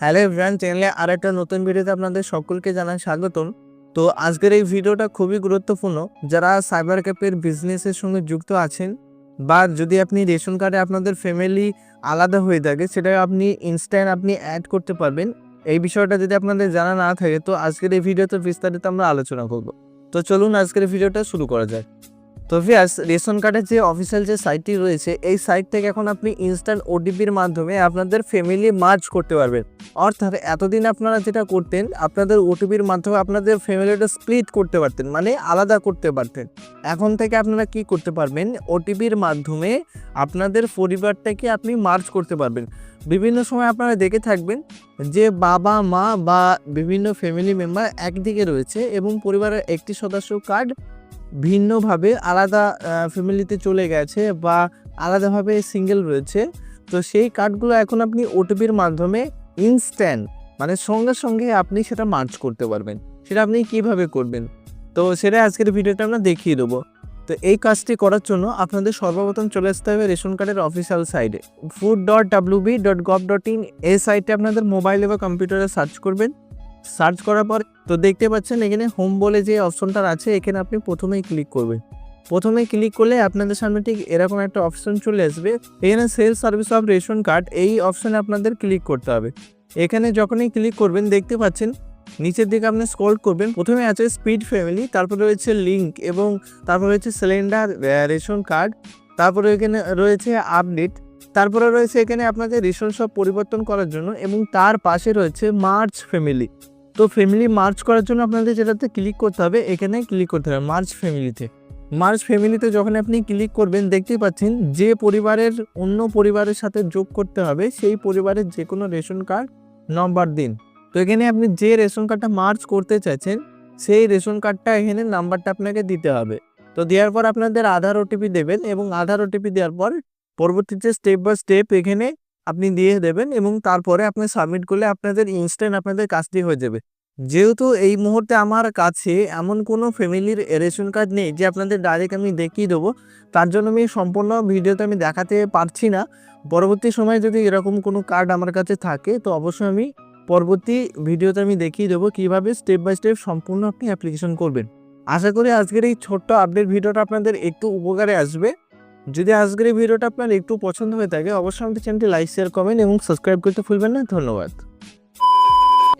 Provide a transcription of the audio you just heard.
Hello everyone, চ্যানেলে আর একটা নতুন ভিডিওতে আপনাদের সকলকে জানাই স্বাগতম। তো আজকের এই ভিডিওটা খুবই গুরুত্বপূর্ণ। যারা সাইবার ক্যাফের বিজনেসের সঙ্গে যুক্ত আছেন বা যদি আপনি রেশন কার্ডে আপনাদের ফ্যামিলি আলাদা হয়ে থাকে সেটা আপনি ইনস্ট্যান্ট আপনি অ্যাড করতে পারবেন। এই বিষয়টা যদি আপনাদের জানা না থাকে, তো আজকের এই ভিডিওতে বিস্তারিত আমরা আলোচনা করব। তো চলুন আজকের ভিডিওটা শুরু করা যায় তো ভিয়াস রেশন কার্ডের যে অফিসিয়াল যে সাইটটি রয়েছে, এই সাইট থেকে এখন আপনি ইনস্ট্যান্ট ওটিপির মাধ্যমে আপনাদের ফ্যামিলি মার্জ করতে পারবেন। অর্থাৎ এতদিন আপনারা যেটা করতেন, আপনাদের ওটিপির মাধ্যমে আপনাদের ফ্যামিলিটা স্প্লিট করতে পারতেন মানে আলাদা করতে পারতেন। এখন থেকে আপনারা কি করতে পারবেন ওটিপির মাধ্যমে আপনাদের পরিবারটাকে আপনি মার্জ করতে পারবেন। বিভিন্ন সময় আপনারা দেখে থাকবেন যে বাবা, মা বা বিভিন্ন ফ্যামিলি মেম্বার একদিকে রয়েছে এবং পরিবারের একটি সদস্য কার্ড ভিন্নভাবে আলাদা ফ্যামিলিতে চলে গেছে বা আলাদাভাবে সিঙ্গেল রয়েছে। তো সেই কার্ডগুলো এখন আপনি ওটিপির মাধ্যমে ইনস্ট্যান্ট মানে সঙ্গে সঙ্গে আপনি সেটা মার্চ করতে পারবেন। সেটা আপনি কীভাবে করবেন? তো সেটা আজকের ভিডিওটা আমরা দেখিয়ে দেবো। তো এই কাজটি করার জন্য আপনাদের সর্বপ্রথম চলে আসতে হবে রেশন কার্ডের অফিসিয়াল সাইডে food dot WB dot gov dot in এই সাইটে আপনাদের মোবাইলে বা কম্পিউটারে সার্চ করবেন। সার্চ করার পর তো দেখতে পাচ্ছেন এখানে হোম বলে যে অপশনটা আছে, এখানে আপনি প্রথমেই ক্লিক করবেন। প্রথমে ক্লিক করলে আপনাদের সামনে ঠিক এরকম একটা অপশন চলে আসবে। এখানে self service of ration card, এই অপশনে আপনাদের ক্লিক করতে হবে। এখানে যখনই ক্লিক করবেন, দেখতে পাচ্ছেন নিচের দিকে আপনি স্ক্রল করবেন। প্রথমে আছে স্পিড ফ্যামিলি, তারপরে রয়েছে লিঙ্ক এবং তারপরে রয়েছে সিলিন্ডার রেশন কার্ড, তারপরে এখানে রয়েছে আপডেট, তারপরে রয়েছে এখানে আপনাদের রেশন সব পরিবর্তন করার জন্য এবং তার পাশে রয়েছে মার্চ ফ্যামিলি। তো ফ্যামিলি মার্চ করার জন্য আপনাদের যেটাতে ক্লিক করতে হবে, এখানে ক্লিক করতে হবে মার্চ ফ্যামিলিতে মার্চ ফ্যামিলিতে যখন আপনি ক্লিক করবেন, দেখতেই পাচ্ছেন যে পরিবারের অন্য পরিবারের সাথে যোগ করতে হবে, সেই পরিবারের যে কোনো রেশন কার্ড নম্বর দিন। তো এখানে আপনি যে রেশন কার্ডটা মার্চ করতে চাইছেন, সেই রেশন কার্ডটা এখানে নাম্বারটা আপনাকে দিতে হবে। তো দেওয়ার পর আপনাদের আধার ওটিপি দেবেন এবং আধার ওটিপি দেওয়ার পর পরবর্তীতে স্টেপ বাই স্টেপ এখানে আপনি দিয়ে দেবেন এবং তারপরে আপনি সাবমিট করলে আপনাদের ইনস্ট্যান্ট আপনাদের কাজটি হয়ে যাবে। যেহেতু এই মুহূর্তে আমার কাছে এমন কোনো ফ্যামিলির রেশন কার্ড নেই যে আপনাদের ডাইরেক্ট আমি দেখিয়ে দেবো, তার জন্য আমি সম্পূর্ণ ভিডিওতে আমি দেখাতে পারছি না। পরবর্তী সময়ে যদি এরকম কোনো কার্ড আমার কাছে থাকে, তো অবশ্যই আমি পরবর্তী ভিডিওতে আমি দেখিয়ে দেবো কীভাবে স্টেপ বাই স্টেপ সম্পূর্ণ আপনি অ্যাপ্লিকেশন করবেন। আশা করি আজকের এই ছোট্ট আপডেট ভিডিওটা আপনাদের একটু উপকারে আসবে। যদি আজকের এই ভিডিওটা আপনার একটু পছন্দ হয়ে থাকে, অবশ্যই আমাদের চ্যানেলটি লাইক শেয়ার কমেন্ট এবং সাবস্ক্রাইব করতে ভুলবেন না। ধন্যবাদ।